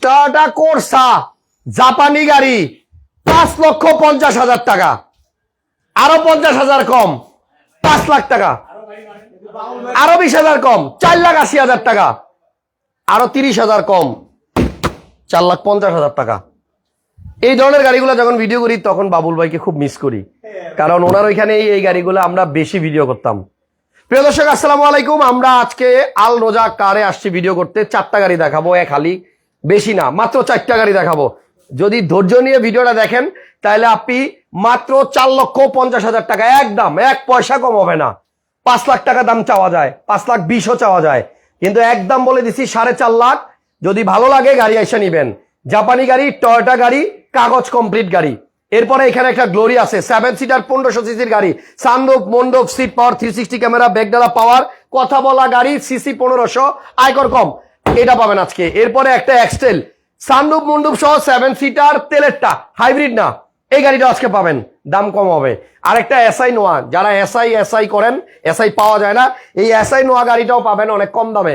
Tata Corsa জাপানি গাড়ি পাঁচ লক্ষ পঞ্চাশ হাজার টাকা। আরও পঞ্চাশ হাজার কম, পাঁচ লাখ টাকা। আরও বিশ হাজার কম, চার লাখ আশি হাজার টাকা। আরও তিরিশ হাজার কম, চার লাখ পঞ্চাশ হাজার টাকা। এই ধরনের গাড়িগুলো যখন ভিডিও করি, তখন বাবুল ভাইকে খুব মিস করি। কারণ ওনার ওইখানে এই- গাড়িগুলো আমরা বেশি ভিডিও করতাম। প্রিয় দর্শক, আসসালামু আলাইকুম। আমরা আজকে আল রোজা কারে আসছি ভিডিও করতে। চারটা গাড়ি দেখাবো, এক হালি। বেশি না, মাত্র চারটা গাড়ি দেখাবো। যদি ধৈর্য নিয়ে ভিডিওটা দেখেন, তাহলে আপনি মাত্র চার লক্ষ পঞ্চাশ হাজার টাকা, একদম, এক পয়সা কম হবে না। পাঁচ লাখ টাকা দাম চাওয়া যায়, পাঁচ লাখ বিশও চাওয়া যায়। কিন্তু একদম বলে দিছি, সাড়ে চার লাখ। যদি ভালো লাগে, গাড়ি এসে নিবেন। জাপানি গাড়ি, টয়োটা গাড়ি, কাগজ কমপ্লিট গাড়ি। এরপরে এখানে একটা গ্লোরি আছে। সেভেন সিটার পনেরোশো সিসির গাড়ি। সানরুফ মন্ডপ seat power three sixty camera ব্যাগডালা power কথা বলা গাড়ি সিসি পনেরোশো, আয়কর কম। এটা পাবেন আজকে। এরপরে একটা এক্সটেল সানরুফ মন্ডপ সহ সেভেন সিটার তেলেরটা। হাইব্রিড না। এই গাড়িটা আজকে পাবেন। দাম কম হবে। আরেকটা এসআই নোয়া যারা এসআই এসআই করেন এসআই পাওয়া যায় না। এই এসআই নোয়া গাড়িটাও পাবেন অনেক কম দামে।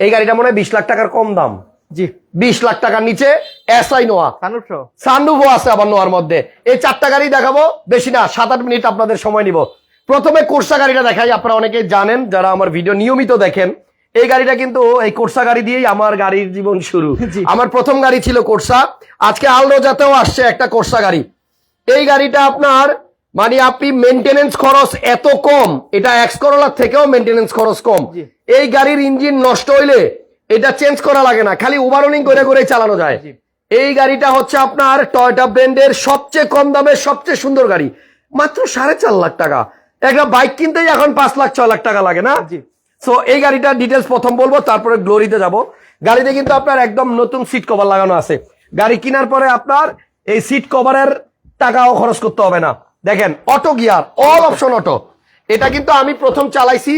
এই গাড়িটা মনে হয় বিশ লাখ টাকার কম দাম। জি। বিশ লাখ টাকার নিচে এসআই নোয়া। সানরুফও আছে আবার নোয়ার মধ্যে। এই চারটা গাড়ি দেখাবো। বেশি না সাত আট মিনিট আপনাদের সময় নিব। প্রথমে কোর্সা গাড়িটা দেখাই আপনারা অনেকে জানেন যারা আমার ভিডিও নিয়মিত দেখেন। এই গাড়িটা কিন্তু এই কোর্সা গাড়ি দিয়েই আমার গাড়ির জীবন শুরু। আমার প্রথম গাড়ি ছিল কোর্সা। আজকে আলরোজাতেও আসছে একটা কোর্সা গাড়ি। এই গাড়িটা আপনার মানে আপনি মেনটেনেন্স খরচ এত কম। এটা এক্স করোলার থেকেও মেনটেনেন্স খরচ কম। এই গাড়ির ইঞ্জিন নষ্ট হইলে এটা চেঞ্জ করা লাগে না খালি ওভারওলিং করে করে চালানো যায়। এই গাড়িটা হচ্ছে আপনার টয়টা ব্র্যান্ডের সবচেয়ে কম দামের সবচেয়ে সুন্দর গাড়ি। মাত্র সাড়ে চার লাখ টাকা। একটা বাইক কিনতেই এখন পাঁচ লাখ ছয় লাখ টাকা লাগে না? সো এই গাড়িটার ডিটেলস প্রথম বলব তারপরে গ্লোরিতে যাব। গাড়িতে কিন্তু আপনার একদম নতুন সিট কভার লাগানো আছে। গাড়ি কেনার পরে আপনার এই সিট কভারের টাকাও খরচ করতে হবে না। দেখেন auto gear all option auto এটা কিন্তু আমি প্রথম চালাইছি।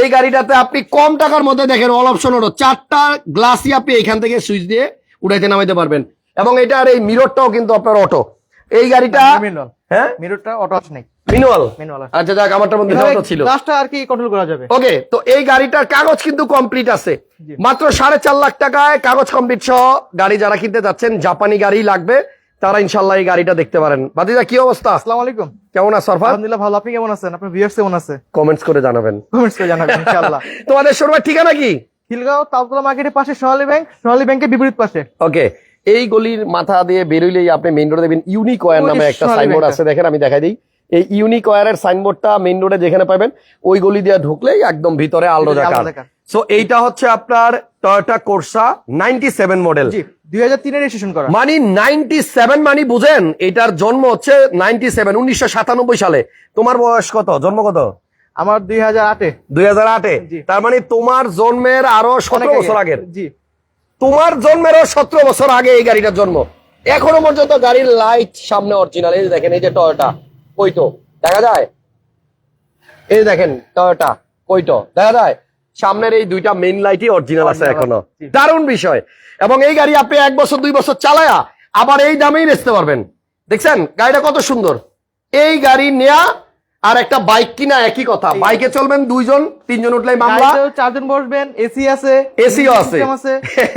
এই গাড়িটাতে আপনি কম টাকার মধ্যে দেখেন অল অপশন অটো চারটা গ্লাসই আপনি এখান থেকে সুইচ দিয়ে উঠাইতে নামাইতে পারবেন। এবং এটার এই মিররটাও কিন্তু আপনার অটো এই গাড়িটা হ্যাঁ? মিররটা অটো আছে নাই মিনুয়াল আচ্ছা যাক আমারটার মধ্যে অটো ছিল। গ্লাসটা আর কি কন্ট্রোল করা যাবে? ওকে তো এই গাড়িটার কাগজ কিন্তু কমপ্লিট আছে। মাত্র সাড়ে চার লাখ টাকায় কাগজ কমপ্লিট সহ গাড়ি যারা কিনতে যাচ্ছেন জাপানি গাড়ি লাগবে। তারা ইনশাল্লাহ এই গাড়িটা দেখতে পারেন। বাদিদা কি অবস্থা? আসসালামু আলাইকুম। কেমন আছে সরফাত আলহামদুলিল্লাহ ভালো। আপনি কেমন আছেন? আপনার ভিউয়ার্স কেমন আছে? কমেন্টস করে জানাবেন। কমেন্টস করে জানাবেন ইনশাআল্লাহ। তোমাদের শোরুমের ঠিকানা কি? খিলগাঁও তালতলা মার্কেটের পাশে সোনালী ব্যাংক সোনালী ব্যাংকের বিপরীত পাশে। ওকে এই গলির মাথা দিয়ে বেরোইলেই আপনি মেইন রোডে দেখবেন ইউনিক ওয়ার নামে একটা সাইনবোর্ড আছে দেখেন আমি দেখাই দিই। এই ইউনিক ওয়ারের সাইনবোর্ডটা মেইন রোডে যেখানে পাবেন ওই গলি দিয়ে ঢুকলেই একদম ভিতরে আলরোজা কার। সো এইটা হচ্ছে আপনার Toyota Corsa ninety seven model দুই হাজার তিনের রেজিস্ট্রেশন করা। মানে নাইনটি সেভেন মানে বুঝেন এটার জন্ম হচ্ছে নাইনটি সেভেন উনিশশো সাতানব্বই সালে। তোমার বয়স কত? জন্ম কত? আমার দুই হাজার আটে। দুই হাজার আটে? তার মানে তোমার জন্মের আরও সতেরো বছর আগের। জি। তোমার জন্মেরও সতেরো বছর আগে এই গাড়িটার জন্ম। এখনও পর্যন্ত গাড়ির লাইট সামনে অরিজিনাল এই যে দেখেন এই যে টয়োটা ওই তো? দেখা যায়? এই দেখেন টয়োটা ওই তো? দেখা যায়? সামনের এই দুইটা মেইন লাইটই অরিজিনাল আছে এখনও। দারুণ বিষয়। এবং এই গাড়ি আপনি এক বছর দুই বছর চালায়া আবার এই দামেই বেচতে পারবেন। দেখছেন? গাড়িটা কত সুন্দর। এই গাড়ি নেয়া আর একটা বাইক কিনা একই কথা। বাইকে চলবেন দুইজন তিনজন উঠলেই মামলা। চারজন বসবেন এসি আছে এসিও আছে।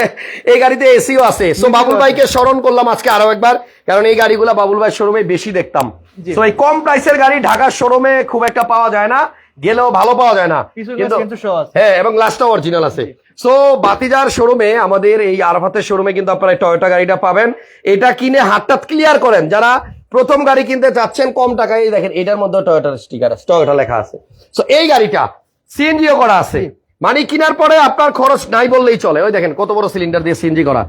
এই গাড়িতে এসিও আছে। সো বাবুল। ভাইকে স্মরণ করলাম আজকে আরও একবার কারণ এই গাড়িগুলা বাবুল ভাই শোরুমে বেশি দেখতাম। সো এই কম প্রাইসের গাড়ি ঢাকার শোরুমে খুব একটা পাওয়া যায় না। গেলেও ভালো পাওয়া যায় না। হ্যাঁ এবং লাস্টটা অরিজিনাল আছে। সো বাতিজার শোরুমে আমাদের এই আরফাতের শোরুমে কিন্তু আপনারা টয়োটা গাড়িটা পাবেন। এটা কিনে হাতটা ক্লিয়ার করেন। যারা প্রথম গাড়ি কিনতে চাচ্ছেন কম টাকায় দেখেন এটার মধ্যে টয়োটার স্টিকার আছে টয়োটা লেখা আছে। সো এই গাড়িটা সিএনজিও করা আছে। মানে কেনার পরে আপনার খরচ নাই বললেই চলে। ওই দেখেন কত বড় সিলিন্ডার দিয়ে সিএনজি করা।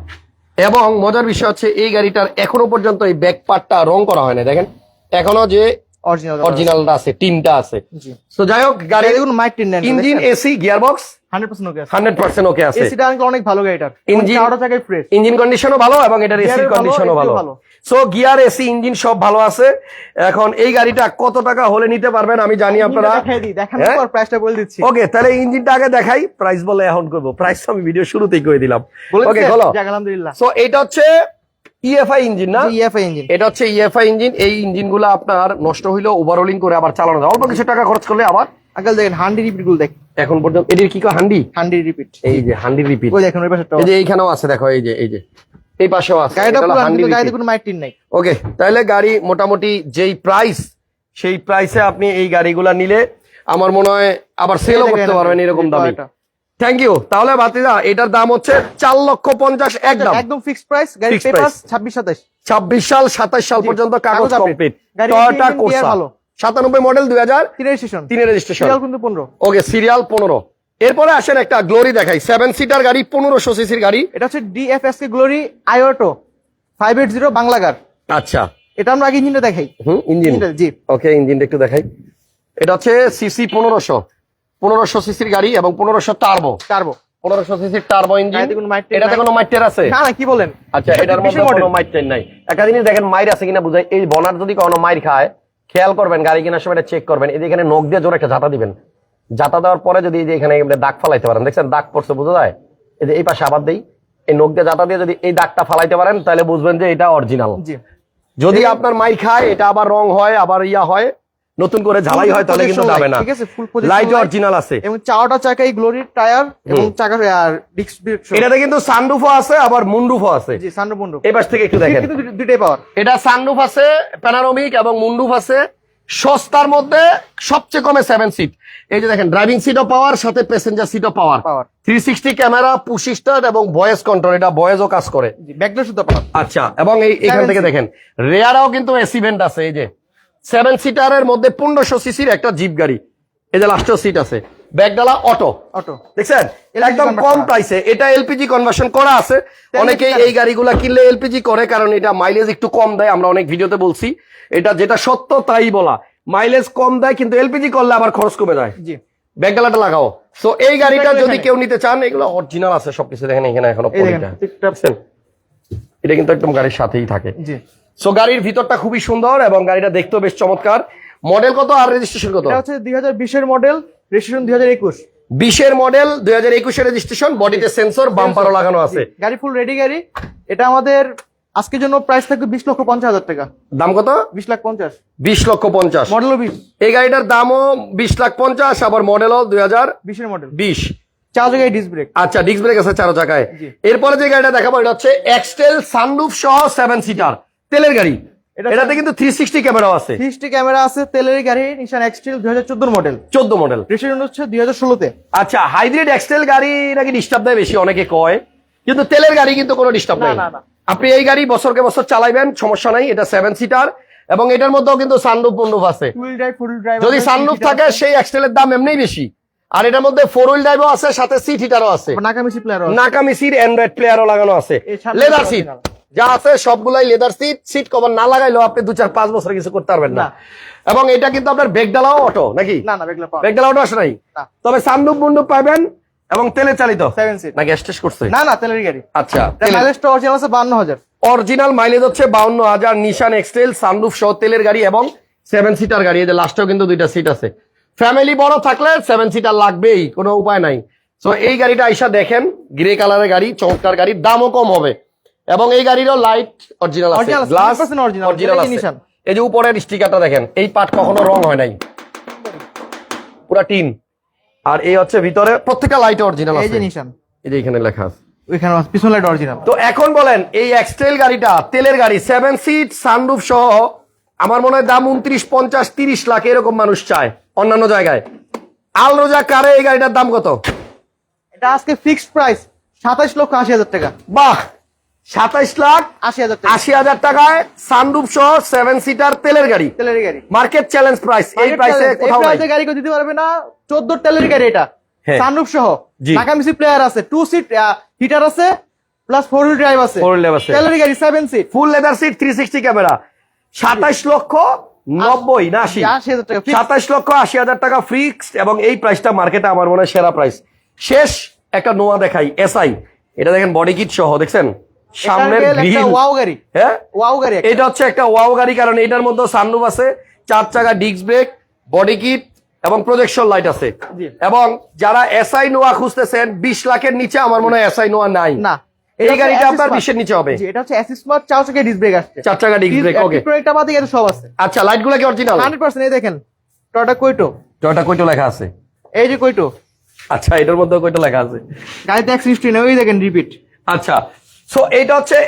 এবং মজার বিষয় হচ্ছে এই গাড়িটার এখনও পর্যন্ত এই ব্যাক পার্টটা রং করা হয় না দেখেন এখনও যে অরিজিনালটা আছে তিনটা আছে। তো যাই হোক গাড়ি দেখুন মাইক টেন ইঞ্জিন এসি ওকে আছে। হান্ড্রেড পার্সেন্ট ওকে আছে। এসিটা অনেক ভালো গাড়িটার Engine- চারটা চাকায় ফ্রেশ ইঞ্জিন কন্ডিশনও ভালো এবং এটার এসির কন্ডিশনও ভালো ভালো। সো গিয়ার এসি ইঞ্জিন সব ভালো আছে। এখন এই গাড়িটা কত টাকা হলে নিতে পারবেন আমি জানি আপনারা। দেখানোর হ্যাঁ? পর প্রাইসটা বলে দিচ্ছি। ওকে তাহলে ইঞ্জিনটা আগে দেখাই প্রাইস বলে এখন করব। প্রাইস আমি ভিডিও শুরুতেই করে দিলাম। ওকে বলো। আলহামদুলিল্লাহ। সো এটা হচ্ছে ইএফআই ইঞ্জিন না? ইএফআই ইঞ্জিন এটা হচ্ছে ইএফআই ইঞ্জিন এই ইঞ্জিনগুলো আপনার নষ্ট হইলেও ওভারহোলিং করে আবার চালানো যায়। অল্প কিছু টাকা খরচ করলে আবার আঙ্কেল দেখেন হান্ডি রিপিটগুলো দেখ। এখন পর্যন্ত এটির কি কয়? হান্ডি হান্ডি রিপিট এই যে হান্ডি রিপিট ওই দেখেন ওই পাশে এই যে এইখানেও আছে দেখো এই যে এই যে। এই পাশেও আছে। গাড়িটা পুরো হান্ডি গাড়িতে কোনো মাইটিন নাই। ওকে তাহলে গাড়ি মোটামুটি যেই প্রাইস সেই প্রাইসে আপনি এই গাড়িগুলা নিলে আমার মনে হয় আবার সেলও করতে পারবেন এরকম দামে। থ্যাংক ইউ তাহলে বাতিদা এটার দাম হচ্ছে চার লক্ষ পঞ্চাশ একদম একদম ফিক্সড প্রাইস গাড়ি পেপার ছাব্বিশ সাতাশ। ছাব্বিশ সাল সাতাশ সাল পর্যন্ত কাগজ কমপ্লিট টয়োটা কোর্সা ভালো। সাতানব্বই মডেল দুই হাজার তিনের তিনের রেজিস্ট্রেশন সিরিয়াল কিন্তু পনেরো। ওকে সিরিয়াল পনেরো। এরপরে আসেন একটা গ্লোরি দেখাই। সেভেন সিটার গাড়ি পনেরোশো সিসির গাড়ি। এটা হচ্ছে ডিএফএস কে গ্লোরি আইওটো ফাইভ এইট জিরো বাংলা কার আচ্ছা। এটা আমরা আগে ইঞ্জিনটা দেখাই। হুম ইঞ্জিন জি। ওকে ইঞ্জিনটা একটু দেখাই। এটা হচ্ছে সিসি পনেরোশো। পনেরোশো সিসির গাড়ি এবং পনেরোশো টার্বো। টার্বো। পনেরোশো সিসির টার্বো ইঞ্জিন। গাড়িতে কোনো মাইট এটাতে কোনো মাইটের আছে? না না কি বলেন? আচ্ছা এটার মধ্যে কোনো মাইটের নাই। একটা জিনিস দেখেন মাইর আছে কিনা বুঝাই। এই বনার যদি কোনো মাইর খায় খেয়াল করবেন গাড়ি কেনার সময় চেক করবেন। এই এখানে নখ দিয়ে জোরে একটা ঝাঁটা দিবেন। ঝাঁটা দেওয়ার পরে যদি এই যে এখানে দাগ ফালাইতে পারেন দেখছেন দাগ পড়ছে বোঝা যায়? এই যে এই পাশে আবার দেই। এই নখ দিয়ে ঝাঁটা দিয়ে যদি এই দাগটা ফালাইতে পারেন তাহলে বুঝবেন যে এটা অরিজিনাল জি। যদি আপনার মাইর খায় এটা আবার রং হয় আবার ইয়া হয় নতুন করে ঝালাই হয় তাহলে কিন্তু যাবে না। ঠিক আছে? ফুল প্রজেকশন লাইট অরিজিনাল আছে। এবং চাওয়াটা চাকাই গ্লোরির টায়ার এবং চাকা আর ডিস্ক ব্রেক এটাতে কিন্তু সানরুফও আছে আবার মুন্ডুফও আছে। জি সানরুফ মুন্ডুফ এই পাশ থেকে একটু দেখেন। কিন্তু দুই- দুইটাই পাওয়ার এটা সানরুফ আছে প্যানারোমিক এবং মুন্ডুফ আছে। সস্তার মধ্যে সবচেয়ে কমে সেভেন সিট এই যে দেখেন ড্রাইভিং সিটও পাওয়ার সাথে passenger সিটও power power three sixty camera push start এবং ভয়েস কন্ট্রোল এটা ভয়েসও কাজ করে। পাওয়ার আচ্ছা এবং এই এখান থেকে দেখেন রেয়ারাও কিন্তু এসি ভেন্ট আছে এই যে। সেভেন সিটারের মধ্যে পনেরোশো সিসির একটা জিপ গাড়ি। এই যে লাস্টের সিট আছে। ব্যাগডালা অটো অটো দেখছেন? একদম কম। প্রাইসে এটা এলপিজি কনভার্সন করা আছে। অনেকে। এই গাড়িগুলা কিনলে এলপিজি করে কারণ এটা মাইলেজ একটু কম দেয় আমরা অনেক ভিডিওতে বলছি। এটা যেটা সত্য তাই বলা। মাইলেজ কম দেয় কিন্তু এলপিজি করলে আবার খরচ কমে যায়। জি। ব্যাগডালাটা লাগাও। সো এই গাড়িটা যদি কেউ নিতে চান এগুলো অরিজিনাল আছে সবকিছু দেখেন এখানে এখনও? এটা কিন্তু একদম গাড়ির সাথেই থাকে। জি। সো গাড়ির ভিতরটা খুবই সুন্দর এবং গাড়িটা দেখতেও বেশ চমৎকার। মডেল কত আর রেজিস্ট্রেশন কত? এটা হচ্ছে দুই হাজার বিশের মডেল রেজিস্ট্রেশন দুই হাজার একুশ। বিশের মডেল দুই হাজার একুশের রেজিস্ট্রেশন বডিতে সেন্সর বাম্পারও লাগানো আছে। গাড়ি ফুল রেডি গাড়ি। এটা আমাদের আজকের জন্য প্রাইস থাকবে বিশ লক্ষ পঞ্চাশ হাজার টাকা। দাম কত? বিশ লাখ পঞ্চাশ। বিশ লক্ষ পঞ্চাশ। মডেলও বিশ। এই গাড়িটার দামও বিশ লাখ পঞ্চাশ আবার মডেলও দুই হাজার বিশের মডেল। বিশ চার জায়গায় ডিস ব্রেক আচ্ছা ডিস্ক ব্রেক আছে চারো জায়গায়। এরপরে যে গাড়িটা দেখাবো এটা হচ্ছে এক্সটেল সানরুফ সহ সেভেন সিটার তেলের গাড়ি। এটা- এটাতে কিন্তু থ্রি সিক্সটি ক্যামেরাও আছে। থ্রি ক্যামেরা আছে তেলের গাড়ি নিশান এক্সটেল দুই হাজার চোদ্দ মডেল চোদ্দ মডেল রেজিস্ট্রেশন হচ্ছে দুই হাজার ষোলোতে। আচ্ছা হাইব্রিড এক্সটেল গাড়ি নাকি ডিস্টার্ব দেয় বেশি? অনেকে কয়। কিন্তু তেলের গাড়ি কিন্তু কোনো ডিস্টার্ব। আপনি এই গাড়ি বছরকে বছর চালাইবেন সমস্যা নাই এটা সেভেন সিটার এবং এটার মধ্যেও কিন্তু সানরুফ মন্ডুফ আছে। হুইল ড্রাইভ ফুল ড্রাইভ যদি সানরুফ থাকে সেই এক্সটেলের দাম এমনিই বেশি। আর এটার মধ্যে ফোর হুইল ড্রাইভও আছে সাথে সিট হিটারও আছে। নাকামিসি প্লেয়ার নাকামিসির অ্যান্ড্রয়েড প্লেয়ারও লাগানো আছে। লেদার সিট যা আছে সবগুলাই লেদার সিট সিট কভার না লাগাইলেও আপনি দু চার পাঁচ বছর কিছু করতে পারবেন না। এবং এটা কিন্তু আপনার বেগডালাও অটো নাকি? না না বেগডালা অটো আসে নাই? তবে সানরুফ মুন্ডুপ পাবেন এবং তেলে চালিত। সেভেন সিট নাকি স্টেজ করছে? না না তেলের গাড়ি। আচ্ছা মাইলেজটা অরিজিনাল আছে বান্ন হাজার। অরিজিনাল মাইলেজ হচ্ছে বাউন্ন হাজার নিশান এক্সটেল সানরুফ সহ তেলের গাড়ি এবং সেভেন সিটার গাড়ি। এদের লাস্টেও কিন্তু দুইটা সিট আছে। ফ্যামিলি বড় থাকলে সেভেন সিটার লাগবেই কোনো উপায় নাই। সো এই গাড়িটা আইসা দেখেন গ্রে কালারের গাড়ি চমৎকার গাড়ি দামও কম হবে। এবং এই গাড়িরও লাইট অরিজিনাল আছে। গ্লাস 100% অরিজিনাল আছে। এই যে উপরের স্টিকারটা দেখেন এই পার্ট কখনো রং হয় নাই। পুরা টিন। আর এই হচ্ছে ভিতরে প্রত্যেকটা লাইট অরিজিনাল আছে। এই যে নিশান এই যে এখানে লেখা আছে। ওইখানে পিছন লাইট অরিজিনাল তো এখন বলেন এই এক্সটেল গাড়িটা তেলের গাড়ি সেভেন সিট সানরুফ সহ আমার মনে হয় দাম উনত্রিশ পঞ্চাশ তিরিশ লাখ এরকম মানুষ চায় অন্যান্য জায়গায়। আল রোজা কারে এই গাড়িটার দাম কত? এটা আজকে ফিক্সড প্রাইস সাতাশ লক্ষ আশি হাজার টাকা। বাহ! সাতাইশ লাখ আশি হাজার আশি হাজার টাকায় সানরুফ সহ সেভেন সিটার তেলের গাড়ি। তেলের গাড়ি। মার্কেট চ্যালেঞ্জ প্রাইস এই প্রাইসে কোথাও গাড়ি কেউ দিতে পারবে না চোদ্দ তেলের গাড়ি এটা। হ্যাঁ। সানরুফ সহ। নাকামিসি প্লেয়ার আছে টু সিট হিটার আছে প্লাস ফোর হুইল ড্রাইভ আছে। Wheel drive আছে। তেলের গাড়ি seven seat full leather seat three sixty camera সাতাইশ লক্ষ নব্বই না আশি। সাতাশ লক্ষ আশি হাজার টাকা ফিক্সড এবং এই প্রাইসটা মার্কেটে আমার মনে হয় সেরা প্রাইস শেষ একটা নোয়া দেখাই এসআই এটা দেখেন বডি কিট সহ দেখছেন? সামনের গ্রিল। ওয়াও গাড়ি। হ্যাঁ? ওয়াও গাড়ি এটা হচ্ছে একটা ওয়াও গাড়ি কারণ এটার মধ্যে সানরুফ আছে চার চাকা ডিস্ক ব্রেক বডি কিট এবং প্রজেকশন লাইট আছে। এবং যারা এসআই নোয়া খুঁজতেছেন বিশ লাখের নিচে আমার মনে হয় এসআই নোয়া নাই। না। এই গাড়িটা আপনার বিশের নিচে হবে। এটা হচ্ছে অ্যাসিস স্মার্ট চার চাকা ডিস ব্রেক আসছে। চার চাকা ডিস্ক ব্রেক ওকে একটা বাদে গেলে সব আছে। আচ্ছা লাইটগুলা কি অরিজিনাল হান্ড্রেড পার্সেন্ট এই দেখেন টয়টা কোয়েটো টয়টা কইটো লেখা আছে। এই যে কইটো আচ্ছা এটার মধ্যে কইটো লেখা আছে। গাড়িতে এক সিক্সটি ওই দেখেন রিপিট আচ্ছা সো এইটা হচ্ছে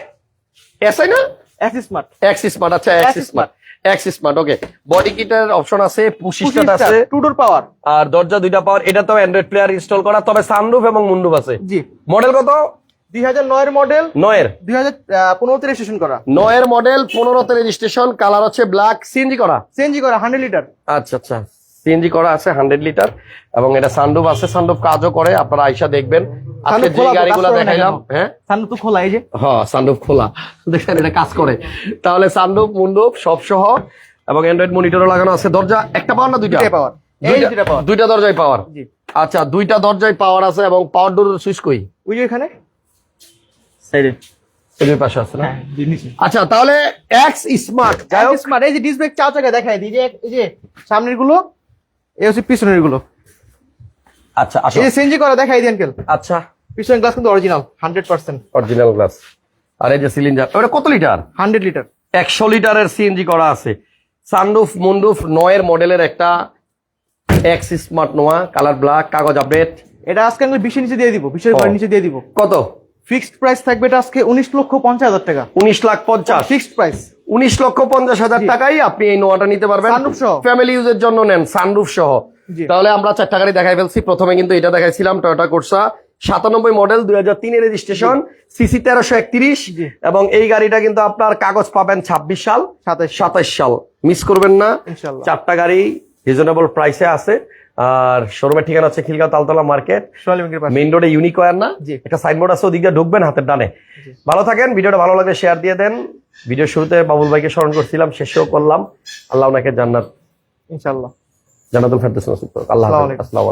এসআই না? এক্স স্মার্ট এক্স স্মার্ট আচ্ছা X smart X smart okay body কিটের option আছে পুশি স্টার্ট আছে। টু ডোর পাওয়ার আর দরজা দুইটা পাওয়ার এটা তো অ্যান্ড্রয়েড প্লেয়ার ইনস্টল করা তবে সানরুফ এবং মুন্ডুপ আছে। জি। মডেল কত? দুই হাজার নয়ের মডেল নয়ের। দুই হাজার পনেরোতে রেজিস্ট্রেশন করা। নয়ের মডেল পনেরোতে রেজিস্ট্রেশন কালার হচ্ছে ব্ল্যাক সিএনজি করা। সিএনজি করা হান্ড্রেড লিটার আচ্ছা আচ্ছা। সিএনজি করা আছে হান্ড্রেড লিটার এবং এটা সানরুফ আছে সানরুফ কাজও করে আপনারা আইসা দেখবেন। আজকে যে খোলা গাড়িগুলো দেখাইলাম হ্যাঁ? সামনে খোলা এই যে। হ্যাঁ সানরুফ খোলা। দেখেন এটা কাজ করে। তাহলে সানরুফ মুন্ডুপ সব সহ এবং অ্যান্ড্রয়েড মনিটরও লাগানো আছে। দরজা একটা পাওয়ার না দুইটা? দুইটা- দরজায় পাওয়ার? আচ্ছা দুইটা দরজায় পাওয়ার আছে এবং পাওয়ার ডোর সুইচ কই ওই যে এখানে? সাইডে পাশে আছে না? হ্যাঁ আচ্ছা তাহলে এক্স স্মার্ট স্মার্ট এই যে চাকা দেখায় দিই যে এই যে সামনেরগুলো এই হচ্ছে পিছনেরগুলো আচ্ছা এই সিএনজি করা দেখাই দিই আঙ্কেল আচ্ছা। পিছনের গ্লাস কিন্তু original hundred percent original glass আর এই যে সিলিন্ডার ওটা কত লিটার হান্ড্রেড লিটার একশো লিটারের সিএনজি করা আছে। সানরুফ মুন্ডুফ নয়ের মডেলের একটা X smart Noah colour black কাগজ আপডেট এটা আজকে আমি বিশের নিচে দিয়ে দিব বিশের। ঘরের নিচে দিয়ে দিব। কত? ফিক্সড প্রাইস থাকবে এটা আজকে উনিশ লক্ষ পঞ্চাশ হাজার টাকা। উনিশ লাখ পঞ্চাশ। ফিক্সড প্রাইস উনিশ লক্ষ পঞ্চাশ হাজার টাকাই আপনি এই নোয়াটা নিতে পারবেন। Sunroof সহ। ফ্যামিলি ইউজের জন্য নেন সানরুফ সহ। তাহলে আমরা চারটা গাড়ি দেখাই ফেলছি। প্রথমে কিন্তু এটা দেখাইছিলাম টয়োটা কোর্সা সাতানব্বই মডেল দুই হাজার তিনের রেজিস্ট্রেশন সিসি তেরোশো একত্রিশ। এবং এই গাড়িটা কিন্তু আপনার কাগজ পাবেন ছাব্বিশ সাল। সাতাশ সাল। মিস করবেন না। চারটা গাড়ি রিজনেবল প্রাইসে আছে। আর শোরুমের ঠিকানা হচ্ছে খিলগাঁও তালতলা মার্কেট। মেইন রোডে ইউনিকোয়ার না। একটা সাইনবোর্ড আছে ওদিকে ঢুকবেন হাতের ডানে। ভালো থাকেন ভিডিওটা ভালো লাগে শেয়ার দিয়ে দেন। ভিডিও শুরুতে বাবুল ভাইকে স্মরণ করছিলাম শেষেও করলাম। আল্লাহ ওনাকে জান্নাত। ইনশাল্লাহ। জান্নাতুল ফেরদৌস নসিব করুক। আল্লাহ আসসালামু